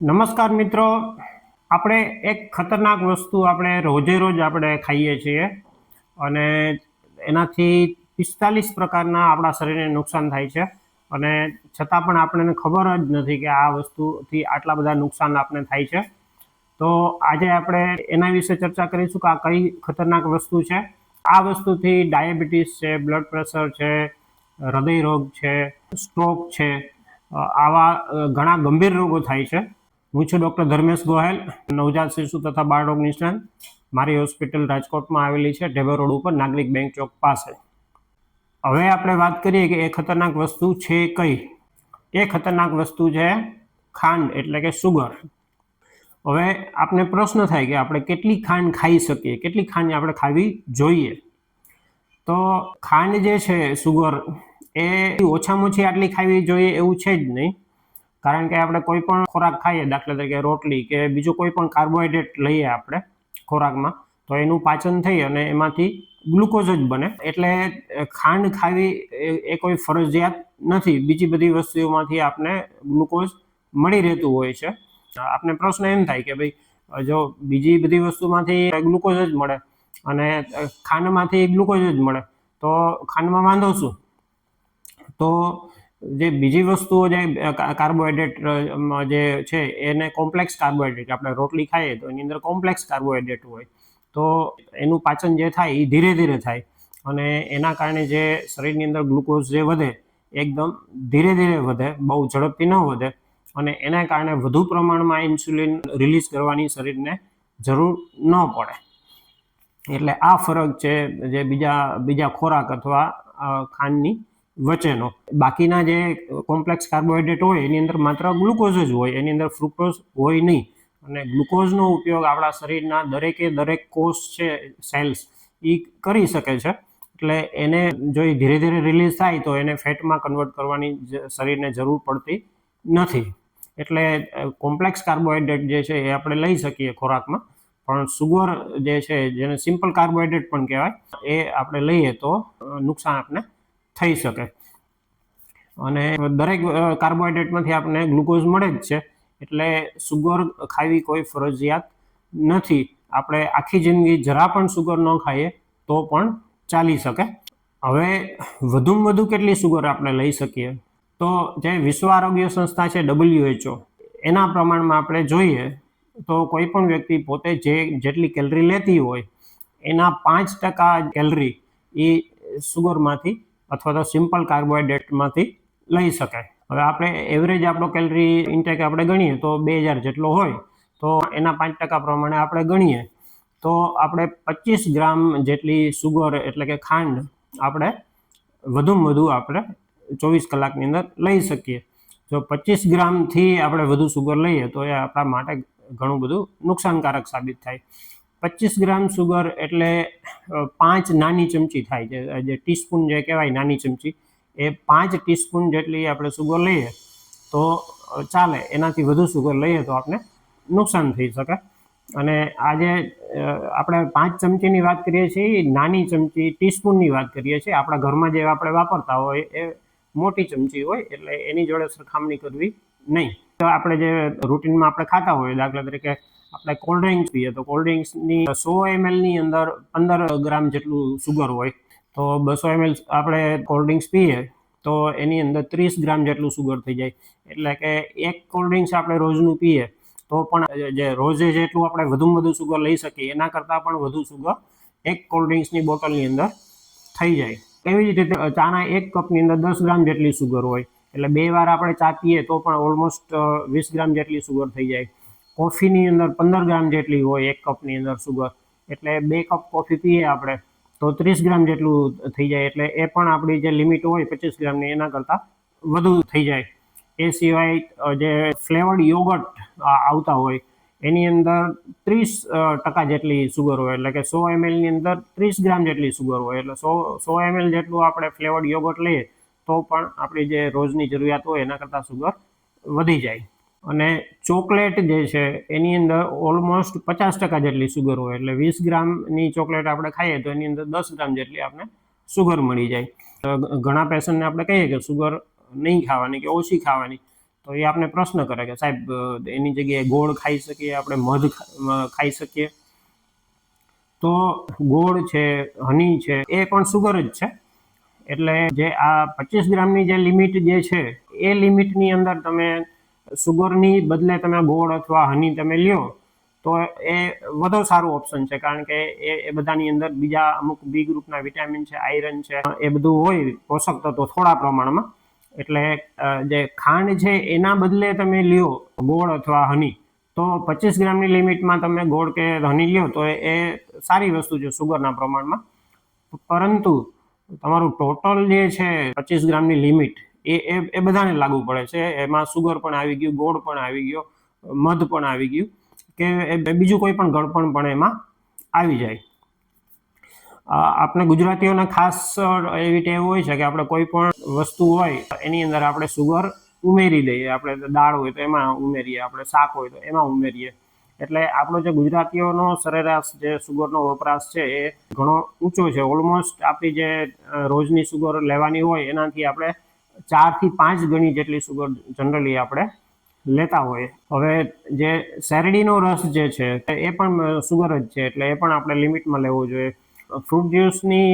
નમસ્કાર મિત્રો. આપણે એક ખતરનાક વસ્તુ આપણે રોજે રોજ આપણે ખાઈએ છીએ અને એનાથી પિસ્તાલીસ પ્રકારના આપણા શરીરને નુકસાન થાય છે. અને છતાં પણ આપણને ખબર જ નથી કે આ વસ્તુથી આટલા બધા નુકસાન આપણને થાય છે. તો આજે આપણે એના વિશે ચર્ચા કરીશું કે આ કઈ ખતરનાક વસ્તુ છે. આ વસ્તુથી ડાયાબિટીસ છે, બ્લડ પ્રેશર છે હૃદય રોગ છે, સ્ટ્રોક છે આવા ઘણા ગંભીર રોગો થાય છે. હું છું ડૉક્ટર ધર્મેશ ગોહેલ, નવજાત શિશુ તથા બાળરોગ નિષ્ણાંત. મારી હોસ્પિટલ રાજકોટમાં આવેલી છે, ઢેબર રોડ ઉપર, નાગરિક બેંક ચોક પાસે. હવે આપણે વાત કરીએ કે એ ખતરનાક વસ્તુ છે કઈ? એ ખતરનાક વસ્તુ છે ખાંડ, એટલે કે સુગર. હવે આપણે પ્રશ્ન થાય કે આપણે કેટલી ખાંડ ખાઈ શકીએ? કેટલી ખાંડ આપણે ખાવી જોઈએ? તો ખાંડ જે છે, સુગર, એ ઓછામાં ઓછી આટલી ખાવી જોઈએ એવું છે જ નહીં. કારણ કે આપણે કોઈ પણ ખોરાક ખાઈએ દાખલા તરીકે રોટલી કે બીજું કોઈ પણ કાર્બોહાઈડ્રેટ લઈએ આપણે ખોરાકમાં, તો એનું પાચન થઈ અને એમાંથી ગ્લુકોઝ જ બને. એટલે ખાંડ ખાવી એ કોઈ ફરજિયાત નથી. બીજી બધી વસ્તુઓમાંથી આપણે ગ્લુકોઝ મળી રહેતું હોય છે. આપને પ્રશ્ન એમ થાય કે ભાઈ, જો બીજી બધી વસ્તુમાંથી ગ્લુકોઝ જ મળે અને ખાંડમાંથી ગ્લુકોઝ જ મળે, તો ખાંડમાં વાંધો શું? તો જે બીજી વસ્તુઓ જે કાર્બોહાઈડ્રેટ જે છે, એને કોમ્પ્લેક્સ કાર્બોહાઈડ્રેટ આપણે રોટલી ખાઈએ તો એની અંદર કોમ્પ્લેક્સ કાર્બોહાઈડ્રેટ હોય, તો એનું પાચન જે થાય એ ધીરે ધીરે થાય. અને એના કારણે જે શરીરની અંદર ગ્લુકોઝ જે વધે, એકદમ ધીરે ધીરે વધે, બહુ ઝડપથી ન વધે. અને એના કારણે વધુ પ્રમાણમાં ઇન્સ્યુલિન રિલીઝ કરવાની શરીરને જરૂર ન પડે. એટલે આ ફરક છે, જે બીજા બીજા ખોરાક અથવા ખાંડની વચ્ચેનો. બાકીના જે કોમ્પ્લેક્સ કાર્બોહાઈડ્રેટ હોય, એની અંદર માત્ર ગ્લુકોઝ જ હોય, એની અંદર ફ્રુક્ટોઝ હોય નહીં. અને ગ્લુકોઝનો ઉપયોગ આપણા શરીરના દરેકે દરેક કોષ છે સેલ્સ એ કરી શકે છે. એટલે એને જો એ ધીરે ધીરે રિલીઝ થાય, તો એને ફેટમાં કન્વર્ટ કરવાની શરીરને જરૂર પડતી નથી. એટલે કોમ્પ્લેક્સ કાર્બોહાઈડ્રેટ જે છે, એ આપણે લઈ શકીએ ખોરાકમાં. પણ સુગર જે છે, જેને સિમ્પલ કાર્બોહાઈડ્રેટ પણ કહેવાય, એ આપણે લઈએ તો નુકસાન આપણે થઈ શકે. અને દરેક કાર્બોહાઈડ્રેટમાંથી આપણને ગ્લુકોઝ મળે જ છે. એટલે સુગર ખાવી કોઈ ફરજિયાત નથી. આપણે આખી જિંદગી જરા પણ સુગર ન ખાઈએ તો પણ ચાલી શકે. હવે વધુમાં વધુ કેટલી સુગર આપણે લઈ શકીએ? તો જે વિશ્વ આરોગ્ય સંસ્થા છે ડબલ્યુએચઓ એના પ્રમાણમાં આપણે જોઈએ તો કોઈ પણ વ્યક્તિ પોતે જે જેટલી કેલરી લેતી હોય, એના પાંચ ટકા કેલરી એ સુગરમાંથી અથવા તો સિમ્પલ કાર્બોહાઈડ્રેટમાંથી લઈ શકાય. હવે આપણે એવરેજ આપણો કેલરી ઇન્ટેક આપણે ગણીએ તો બે હજાર જેટલો હોય, તો એના પાંચ ટકા પ્રમાણે આપણે ગણીએ. તો આપણે પચીસ ગ્રામ જેટલી સુગર એટલે કે ખાંડ આપણે વધુમાં વધુ આપણે ચોવીસ કલાકની અંદર લઈ શકીએ. જો પચીસ ગ્રામથી આપણે વધુ સુગર લઈએ તો એ આપણા માટે ઘણું બધું નુકસાનકારક સાબિત થાય. પચીસ ગ્રામ સુગર એટલે પાંચ નાની ચમચી થાય છે. જે ટીસ્પૂન જે કહેવાય નાની ચમચી, એ પાંચ ટીસ્પૂન જેટલી આપણે સુગર લઈએ, તો ચાલે. એનાથી વધુ સુગર લઈએ તો આપણે નુકસાન થઈ શકે. અને આજે આપણે પાંચ ચમચીની વાત કરીએ છીએ નાની ચમચી, ટીસ્પૂનની વાત કરીએ છીએ. આપણા ઘરમાં જે આપણે વાપરતા હોય, એ મોટી ચમચી હોય, એટલે એની જોડે સરખામણી કરવી નહીં. તો આપણે જે રૂટીનમાં આપણે ખાતા હોઈએ દાખલા તરીકે આપણે કોલ્ડ ડ્રિંક્સ પીએ તો કોલ્ડ ડ્રિંક્સની સો એમએલની અંદર પંદર ગ્રામ જેટલું સુગર હોય. તો બસો એમએલ આપણે કોલ્ડ ડ્રિંક્સ પીએ તો એની અંદર ત્રીસ ગ્રામ જેટલું સુગર થઈ જાય. એટલે કે એક કોલ્ડ ડ્રિંક્સ આપણે રોજનું પીએ તો પણ જે રોજે જેટલું આપણે વધુમાં વધુ સુગર લઈ શકીએ, એના કરતાં પણ વધુ સુગર એક કોલ્ડ ડ્રિંક્સની બોટલની અંદર થઈ જાય. એવી જ રીતે ચાના એક કપની અંદર દસ ગ્રામ જેટલી સુગર હોય. એટલે બે વાર આપણે ચા પીએ તો પણ ઓલમોસ્ટ વીસ ગ્રામ જેટલી સુગર થઈ જાય. કોફીની અંદર પંદર ગ્રામ જેટલી હોય એક કપની અંદર સુગર એટલે બે કપ કોફી પીએ આપણે, તો ત્રીસ ગ્રામ જેટલું થઈ જાય, એટલે એ પણ આપણી જે લિમિટ હોય પચીસ ગ્રામની, એના કરતાં વધુ થઈ જાય. એ સિવાય જે ફ્લેવર્ડ યોગર્ટ આવતા હોય, એની અંદર ત્રીસ ટકા જેટલી સુગર હોય, એટલે કે સો એમએલની અંદર ત્રીસ ગ્રામ જેટલી સુગર હોય, એટલે સો સો એમએલ જેટલું આપણે ફ્લેવર્ડ યોગર્ટ લઈએ, તો પણ આપણી જે રોજની જરૂરિયાત હોય, એના કરતાં સુગર વધી જાય. અને ચોકલેટ જે છે, એની અંદર ઓલમોસ્ટ પચાસ ટકા જેટલી સુગર હોય. એટલે વીસ ગ્રામની ચોકલેટ આપણે ખાઈએ તો એની અંદર દસ ગ્રામ જેટલી આપણે સુગર મળી જાય. ઘણા પેશન્ટને આપણે કહીએ કે સુગર નહીં ખાવાની કે ઓછી ખાવાની. તો એ આપણે પ્રશ્ન કરે કે સાહેબ, એની જગ્યાએ ગોળ ખાઈ શકીએ, આપણે મધ ખાઈ શકીએ? તો ગોળ છે, હની છે, એ પણ સુગર જ છે. એટલે જે આ પચીસ ગ્રામની જે લિમિટ જે છે, એ લિમિટની અંદર તમે સુગરની બદલે તમે ગોળ અથવા હની તમે લ્યો, તો એ વધુ સારું ઓપ્શન છે. કારણ કે એ એ બધાની અંદર બીજા અમુક બી ગ્રુપના વિટામિન છે આયરન છે, એ બધું હોય પોષક તત્વો થોડા પ્રમાણમાં. એટલે જે ખાંડ છે, એના બદલે તમે લ્યો ગોળ અથવા હની, તો પચીસ ગ્રામની લિમિટમાં તમે ગોળ કે હની લ્યો, તો એ સારી વસ્તુ છે સુગરના પ્રમાણમાં. પરંતુ તમારું ટોટલ જે છે પચીસ ગ્રામની લિમિટ એ એ એ બધાને લાગુ પડે છે. એમાં સુગર પણ આવી ગયું, ગોળ પણ આવી ગયો, મધ પણ આવી ગયું, કે એ બીજું કોઈ પણ ગળપણ પણ એમાં આવી જાય. આપણે ગુજરાતીઓને ખાસ એવી ટેવ હોય છે કે આપણે કોઈ પણ વસ્તુ હોય, એની અંદર આપણે સુગર ઉમેરી દઈએ. આપણે દાળ હોય તો એમાં ઉમેરીએ, આપણે શાક હોય તો એમાં ઉમેરીએ. એટલે આપણો જે ગુજરાતીઓનો સરેરાશ જે સુગરનો વપરાશ છે એ ઘણો ઊંચો છે. ઓલમોસ્ટ આપણી જે રોજની સુગર લેવાની હોય એનાથી આપણે ચારથી પાંચ ગણી જેટલી સુગર જનરલી આપણે લેતા હોય હવે જે શેરડીનો રસ જે છે, એ પણ સુગર જ છે, એટલે એ પણ આપણે લિમિટમાં લેવો જોઈએ. ફ્રૂટ જ્યુસની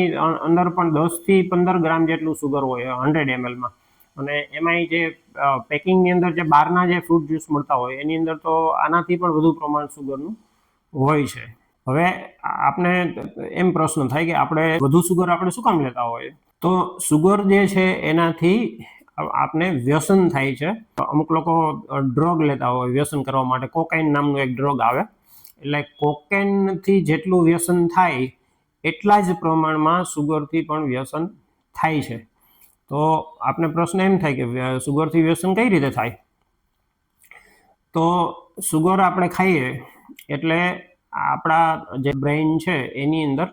અંદર પણ દસથી પંદર ગ્રામ જેટલું સુગર હોય, હંડ્રેડ એમએલમાં. અને એમાંય જે પેકિંગની અંદર જે બહારના જે ફ્રૂટ જ્યુસ મળતા હોય, એની અંદર તો આનાથી પણ વધુ પ્રમાણ સુગરનું હોય છે. હવે આપણે એમ પ્રશ્ન થાય કે આપણે વધુ સુગર આપણે શું કામ લેતા હોઈએ? તો સુગર જે છે એનાથી આપને વ્યસન થાય છે. અમુક લોકો ડ્રગ લેતા હોય, વ્યસન કરવા માટે કોકાઇન નામનું એક ડ્રગ આવે. એટલે કોકેનથી જેટલું વ્યસન થાય, એટલા જ પ્રમાણમાં સુગરથી પણ વ્યસન થાય છે. તો આપણે પ્રશ્ન એમ થાય કે સુગરથી વ્યસન કઈ રીતે થાય? તો સુગર આપણે ખાઈએ એટલે આપણા જે બ્રેઇન છે એની અંદર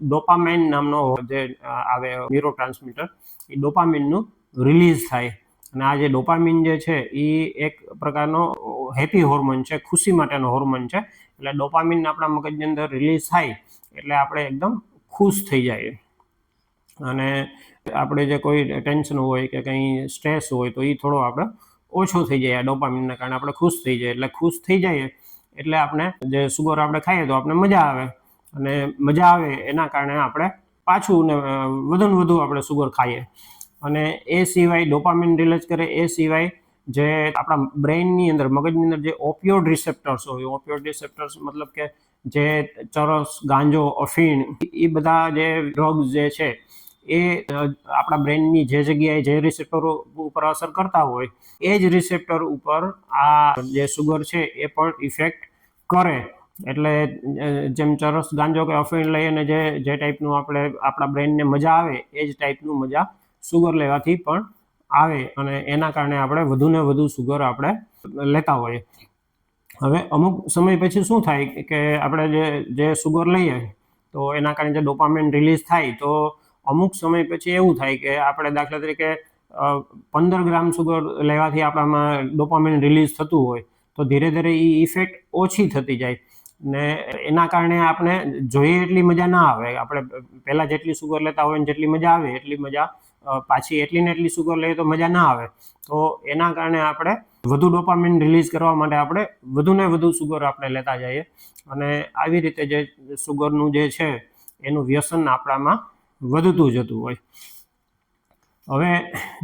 ડોપામાઇન નામનો જે આવે ન્યુરો ટ્રાન્સમીટર એ ડોપામિનનું રિલીઝ થાય. અને આ જે ડોપામિન જે છે, એ એક પ્રકારનો હેપી હોર્મોન છે, ખુશી માટેનો હોર્મોન છે. એટલે ડોપામિન આપણા મગજની અંદર રિલીઝ થાય, એટલે આપણે એકદમ ખુશ થઈ જઈએ. અને આપણે જે કોઈ ટેન્શન હોય કે કંઈ સ્ટ્રેસ હોય, તો એ થોડો આપણે ઓછો થઈ જાય આ ડોપામિનના કારણે. આપણે ખુશ થઈ જાય એટલે ખુશ થઈ જઈએ, એટલે આપણે જે સુગર આપણે ખાઈએ તો આપણે મજા આવે. અને મજા આવે એના કારણે આપણે પાછું ને વધુ ને વધુ આપણે સુગર ખાઈએ. અને એ સિવાય ડોપામિન રિલીઝ કરે, એ સિવાય જે આપણા બ્રેઇનની અંદર, મગજની અંદર જે ઓપિયોડ રિસેપ્ટર્સ હોય ઓપિયોડ રિસેપ્ટર્સ મતલબ કે જે ચરસ, ગાંજો, અફીણ, એ બધા જે ડ્રગ્સ જે છે, એ આપણા બ્રેઇનની જે જગ્યાએ જે રિસેપ્ટરો ઉપર અસર કરતા હોય, એ જ રિસેપ્ટર ઉપર આ જે સુગર છે, એ પણ ઇફેક્ટ કરે. એટલે જેમ ચરસ ગાંજો કે અફીણ લઈ અને જે જે ટાઈપનું આપણે, આપણા બ્રેઇનને મજા આવે એ જ ટાઈપનું મજા સુગર લેવાથી પણ આવે અને એના કારણે આપણે વધુ ને વધુ સુગર આપણે લેતા હોઈએ. હવે અમુક સમય પછી શું થાય કે આપણે જે જે સુગર લઈએ, તો એના કારણે જે ડોપામેન્ટ રિલીઝ થાય, તો અમુક સમય પછી એવું થાય કે આપણે દાખલા તરીકે પંદર ગ્રામ સુગર લેવાથી આપણામાં ડોપામેન્ટ રિલીઝ થતું હોય, તો ધીરે ધીરે એ ઇફેક્ટ ઓછી થતી જાય. ને એના કારણે આપણે જોઈએ એટલી મજા ના આવે. આપણે પહેલાં જેટલી સુગર લેતા હોય ને જેટલી મજા આવે, એટલી મજા પાછી એટલી ને એટલી સુગર લઈએ તો મજા ના આવે. તો એના કારણે આપણે વધુ ડોપામિન રિલીઝ કરવા માટે આપણે વધુ ને વધુ સુગર આપણે લેતા જઈએ. અને આવી રીતે જે સુગરનું જે છે, એનું વ્યસન આપણામાં વધતું જતું હોય. હવે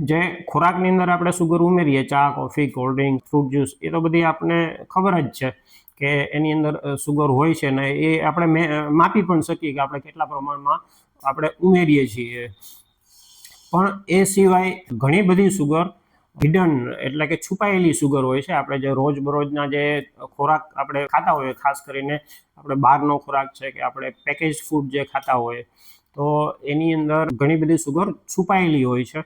જે ખોરાકની અંદર આપણે સુગર ઉમેરીએ, ચા coffee cold drink fruit juice એ તો બધી આપણને ખબર જ છે. કે એની અંદર સુગર હોય છે ને એ આપણે માપી પણ શકીએ કે આપણે કેટલા પ્રમાણમાં આપણે ઉમેરીએ છીએ. પણ એ સિવાય ઘણી બધી સુગર હિડન એટલે કે છુપાયેલી સુગર હોય છે. આપણે જે રોજબરોજના જે ખોરાક આપણે ખાતા હોઈએ, ખાસ કરીને આપણે બહારનો ખોરાક છે કે આપણે પેકેજ ફૂડ જે ખાતા હોઈએ, તો એની અંદર ઘણી બધી સુગર છુપાયેલી હોય છે.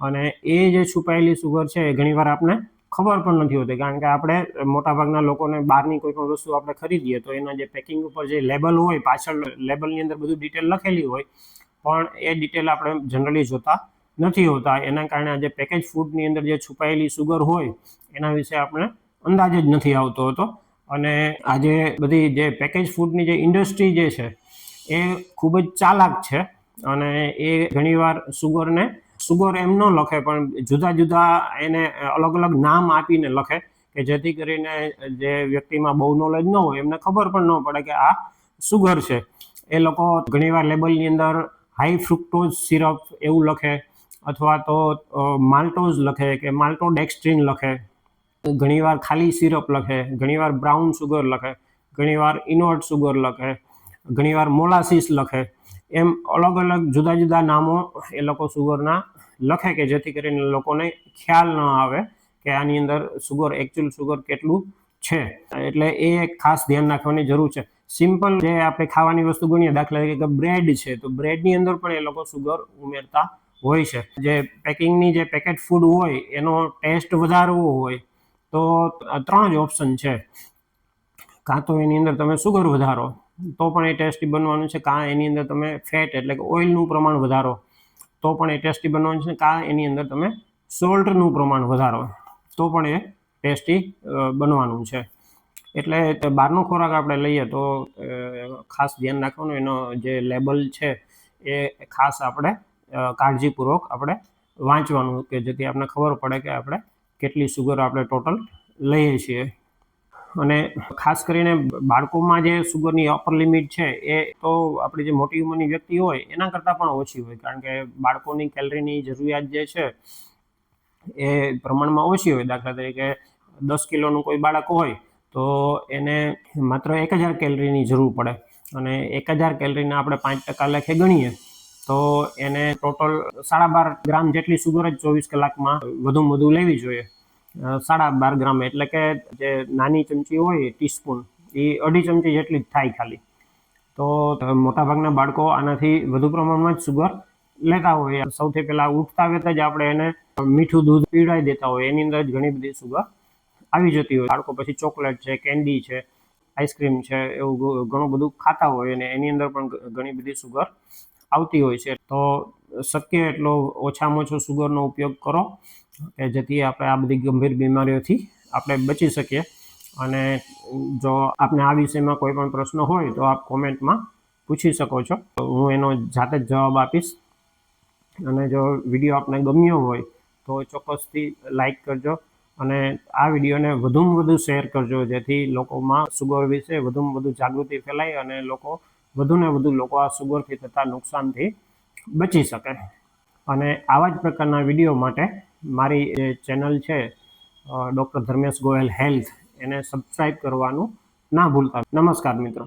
અને એ જે છુપાયેલી સુગર છે એ ઘણીવાર આપને ખબર પણ નથી હોતી, કારણ કે આપણે મોટાભાગના લોકોને બહારની કોઈ પણ વસ્તુ આપણે ખરીદીએ તો એના જે પેકિંગ ઉપર જે લેબલ હોય, પાછળ લેબલની અંદર બધું ડિટેલ લખેલી હોય, પણ એ ડિટેલ આપણે જનરલી જોતા નથી હોતા. એના કારણે આ જે પેકેજ ફૂડની અંદર જે છુપાયેલી સુગર હોય, એના વિશે આપણે અંદાજ જ નથી આવતો હતો. અને આજે બધી જે પેકેજ ફૂડની જે ઇન્ડસ્ટ્રી જે છે, એ ખૂબ જ ચાલાક છે. અને એ ઘણીવાર સુગરને સુગર એમ ન લખે, પણ જુદા જુદા એને અલગ અલગ નામ આપીને લખે કે જેથી કરીને જે વ્યક્તિમાં બહુ નોલેજ ન હોય, એમને ખબર પણ ન પડે કે આ સુગર છે. એ લોકો ઘણીવાર લેબલની અંદર હાઈ ફ્રુક્ટોઝ સિરપ એવું લખે, અથવા તો માલ્ટોઝ લખે કે માલ્ટો ડેક્સ્ટ્રીન લખે. ઘણીવાર ખાલી સિરપ લખે, ઘણીવાર બ્રાઉન સુગર લખે, ઘણીવાર ઇનોટ સુગર લખે, ઘણીવાર મોલાસીસ લખે. એમ અલગ અલગ જુદા જુદા નામો એ લોકો સુગરના લખે કે જેથી કરીને લોકોને ખ્યાલ ન આવે કે આની અંદર સુગર એકચ્યુઅલ સુગર કેટલું છે. એટલે એ એક ખાસ ધ્યાન રાખવાની જરૂર છે. સિમ્પલ જે આપણે ખાવાની વસ્તુ ગણીએ, દાખલા તરીકે બ્રેડ છે, તો બ્રેડની અંદર પણ એ લોકો સુગર ઉમેરતા હોય છે. જે પેકિંગની જે પેકેટ ફૂડ હોય, એનો ટેસ્ટ વધારવો હોય, તો ત્રણ જ ઓપ્શન છે. કાં તો એની અંદર તમે સુગર વધારો તો પણ એ ટેસ્ટી બનવાનું છે. કાં એની અંદર તમે ફેટ એટલે કે ઓઇલનું પ્રમાણ વધારો, તો પણ એ ટેસ્ટી બનવાનું છે. કાં એની અંદર તમે સોલ્ટનું પ્રમાણ વધારો, તો પણ એ ટેસ્ટી બનવાનું છે. એટલે બહારનો ખોરાક આપણે લઈએ તો ખાસ ધ્યાન રાખવાનું. એનો જે લેબલ છે એ ખાસ આપણે કાળજીપૂર્વક આપણે વાંચવાનું કે જેથી આપણને ખબર પડે કે આપણે કેટલી સુગર આપણે ટોટલ લઈએ છીએ. અને ખાસ કરીને બાળકોમાં જે સુગરની અપર લિમિટ છે, એ તો આપણી જે મોટી ઉંમરની વ્યક્તિ હોય, એના કરતાં પણ ઓછી હોય. કારણ કે બાળકોની કેલરીની જરૂરિયાત જે છે, એ પ્રમાણમાં ઓછી હોય. દાખલા તરીકે દસ કિલોનું કોઈ બાળક હોય, તો એને માત્ર એક હજાર કેલરીની જરૂર પડે. અને એક હજાર કેલરીને આપણે પાંચ ટકા લેખે ગણીએ, તો એને ટોટલ સાડા બાર ગ્રામ જેટલી સુગર જ ચોવીસ કલાકમાં વધુમાં વધુ લેવી જોઈએ. સાડા બાર ગ્રામ એટલે કે જે નાની ચમચી હોય ટીસ્પૂન એ અઢી ચમચી જેટલી જ થાય ખાલી. તો મોટાભાગના બાળકો આનાથી વધુ પ્રમાણમાં જ સુગર લેતા હોય. સૌથી પહેલાં ઉઠતા વેતા જ આપણે એને મીઠું દૂધ પીવડાવી દેતા હોય. એની અંદર જ ઘણી બધી સુગર આવી જતી હોય. બાળકો પછી ચોકલેટ છે, કેન્ડી છે, આઈસ્ક્રીમ છે, એવું ઘણું બધું ખાતા હોય અને એની અંદર પણ ઘણી બધી સુગર આવતી હોય છે. તો, શક્ય એટલો ઓછામાં ઓછો સુગરનો ઉપયોગ કરો. કે જેથી આપણે આ બધી ગંભીર બીમારીઓથી આપણે બચી શકીએ. અને જો આપને આ વિષયમાં કોઈ પણ પ્રશ્ન હોય તો આપ કોમેન્ટમાં પૂછી શકો છો. હું એનો જાતે જ જવાબ આપીશ. અને જો વીડિયો આપને ગમ્યો હોય તો ચોક્કસથી લાઈક કરજો અને આ વિડીયોને વધુમાં વધુ શેર કરજો, જેથી લોકોમાં સુગર વિશે વધુમાં વધુ જાગૃતિ ફેલાય અને લોકો વધુને વધુ લોકો આ સુગરથી થતા નુકસાનથી બચી શકે. અને આવા જ પ્રકારના વીડિયો માટે મારી જે ચેનલ છે ડૉક્ટર ધર્મેશ ગોયલ હેલ્થ, એને સબસ્ક્રાઈબ કરવાનું ના ભૂલતા. નમસ્કાર મિત્રો.